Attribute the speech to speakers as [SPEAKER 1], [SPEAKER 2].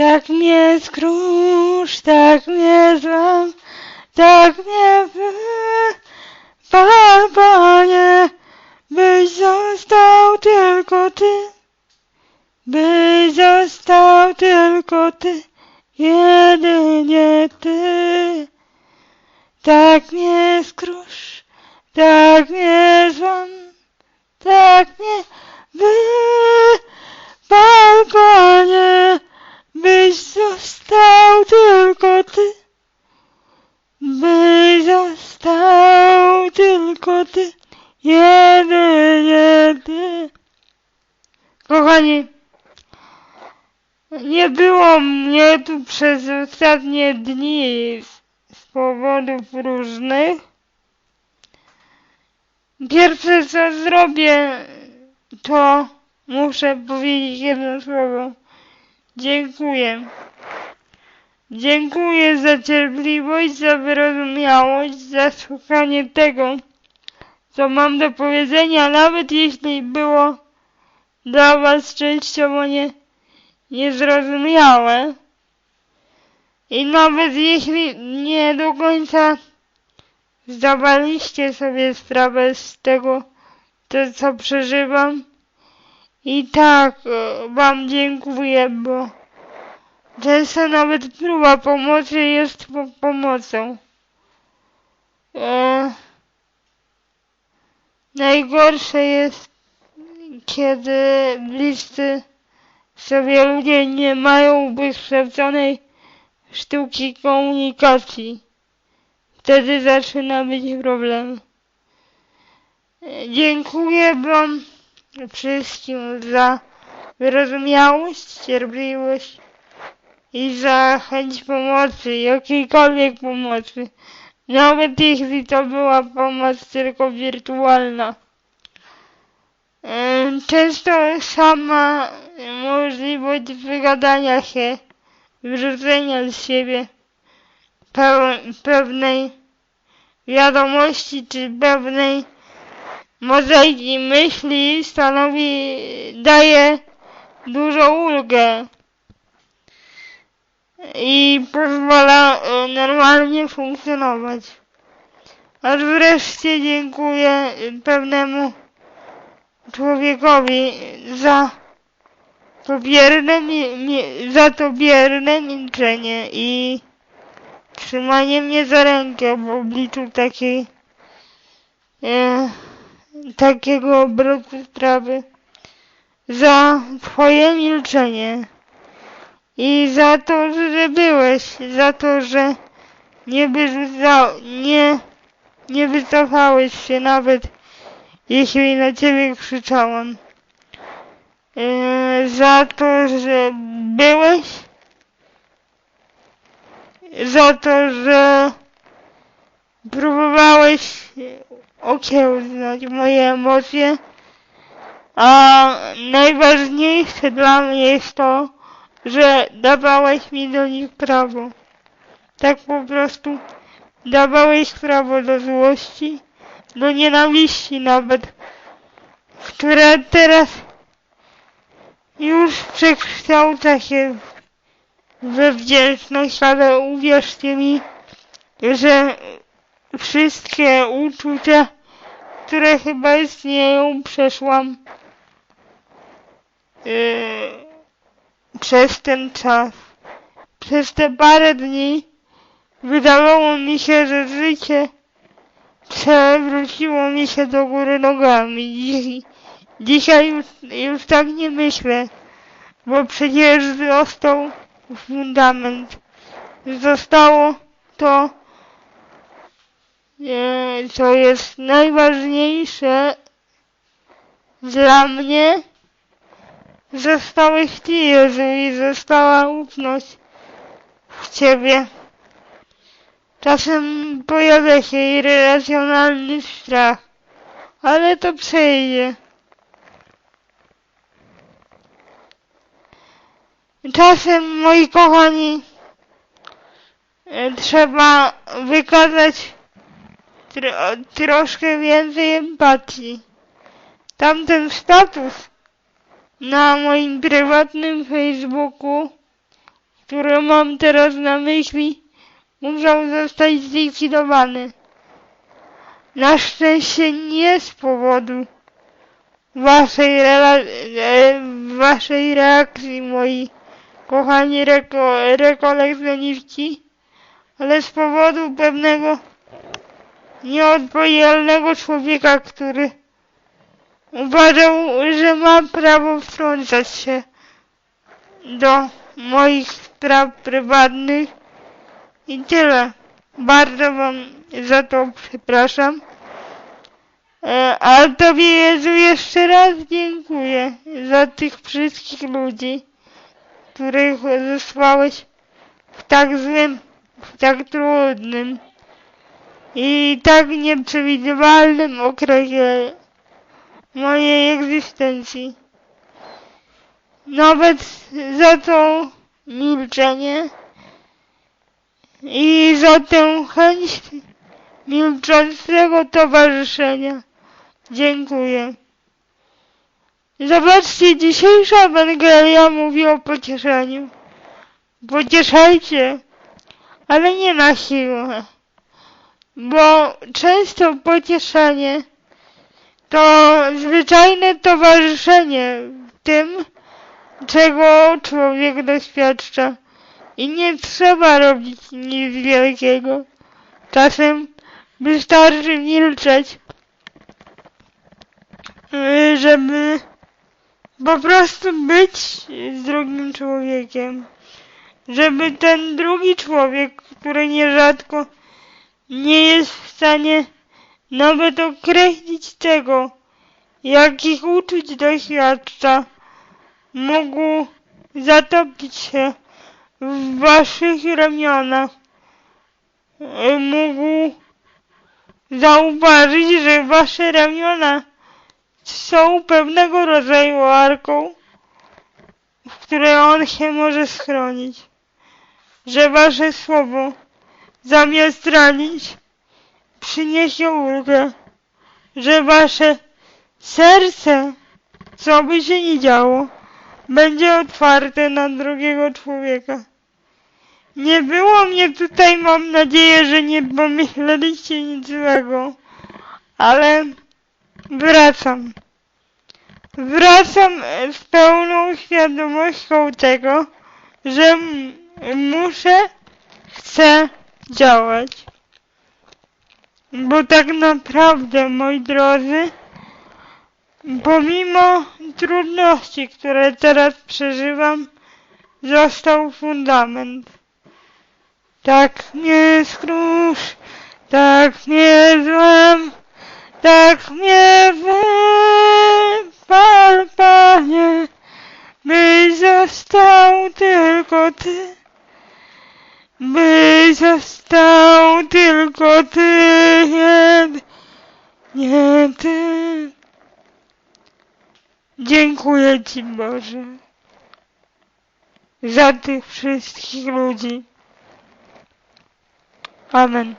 [SPEAKER 1] Tak mnie skrusz, tak mnie złam, tak mnie wypal, Panie, byś został tylko Ty, byś został tylko Ty, jedynie Ty. Tak mnie skrusz, tak mnie złam, tak mnie wypal, Panie, byś został tylko Ty, byś został tylko Ty, jedynie Ty. Kochani, nie było mnie tu przez ostatnie dni z, z powodów różnych. Pierwsze co zrobię, to muszę powiedzieć jedno słowo. Dziękuję. Dziękuję za cierpliwość, za wyrozumiałość, za słuchanie tego, co mam do powiedzenia, nawet jeśli było dla Was częściowo nie, niezrozumiałe. I nawet jeśli nie do końca zdawaliście sobie sprawę z tego, to co przeżywam, i tak e, Wam dziękuję, bo często nawet próba pomocy jest po pomocą. E, najgorsze jest, kiedy bliscy sobie ludzie nie mają wykształconej sztuki komunikacji. Wtedy zaczyna być problem. E, Dziękuję Wam wszystkim za wyrozumiałość, cierpliwość i za chęć pomocy, jakiejkolwiek pomocy, nawet jeśli to była pomoc tylko wirtualna. Często sama możliwość wygadania się, wyrzucenia z siebie pewnej wiadomości czy pewnej mozaiki myśli stanowi, daje dużą ulgę i pozwala e, normalnie funkcjonować. Aż wreszcie dziękuję pewnemu człowiekowi za to bierne, za to bierne milczenie i trzymanie mnie za rękę w obliczu takiej e, takiego obrotu sprawy, za twoje milczenie i za to, że byłeś, za to, że nie, wyrzuca, nie, nie wycofałeś się nawet, jeśli na ciebie krzyczałam. Yy, za to, że byłeś, za to, że próbowałeś okiełznać moje emocje, a najważniejsze dla mnie jest to, że dawałeś mi do nich prawo. Tak po prostu dawałeś prawo do złości, do nienawiści nawet, która teraz już przekształca się we wdzięczność, ale uwierzcie mi, że wszystkie uczucia, które chyba istnieją, przeszłam yy, przez ten czas. Przez te parę dni wydawało mi się, że życie przewróciło mi się do góry nogami. Dzisiaj, już, już tak nie myślę, bo przecież został fundament. Zostało to, co jest najważniejsze dla mnie. Zostałeś Ty, Jezu, i została ufność w Ciebie. Czasem pojawia się irracjonalny strach, ale to przejdzie. Czasem, moi kochani, e, trzeba wykazać tro, troszkę więcej empatii. Tamten status na moim prywatnym Facebooku które mam teraz na myśli, muszą zostać zlikwidowane. Na szczęście nie z powodu waszej, e, waszej reakcji, moi kochani reko- rekolekcjoniści, ale z powodu pewnego nieodpowiedzialnego człowieka, który uważał, że ma prawo wtrącać się do moich spraw prywatnych i tyle. Bardzo wam za to przepraszam. E, A Tobie Jezu jeszcze raz dziękuję za tych wszystkich ludzi, których zesłałeś w tak złym, w tak trudnym i tak nieprzewidywalnym okresie mojej egzystencji. Nawet za to milczenie i za tę chęć milczącego towarzyszenia. Dziękuję. Zobaczcie, dzisiejsza Ewangelia mówi o pocieszeniu. Pocieszajcie, ale nie na siłę. Bo często pocieszenie to zwyczajne towarzyszenie tym, czego człowiek doświadcza. I nie trzeba robić nic wielkiego. Czasem wystarczy milczeć, żeby po prostu być z drugim człowiekiem. Żeby ten drugi człowiek, który nierzadko nie jest w stanie nawet określić tego, jakich uczuć doświadcza, mógł zatopić się w waszych ramionach. Y, Mógł zauważyć, że wasze ramiona są pewnego rodzaju arką, w której on się może schronić. Że wasze słowo zamiast ranić przyniesie ulgę. Że wasze serce, co by się nie działo, będzie otwarte na drugiego człowieka. Nie było mnie tutaj, mam nadzieję, że nie pomyśleliście nic złego, ale wracam. Wracam z pełną świadomością tego, że muszę, chcę działać. Bo tak naprawdę, moi drodzy, pomimo trudności, które teraz przeżywam, został fundament. Tak mnie skrusz, tak mnie złam, tak mnie wypal, Panie, byś został tylko Ty, byś został tylko Ty, nie Ty. Dziękuję Ci, Boże, za tych wszystkich ludzi. Amen.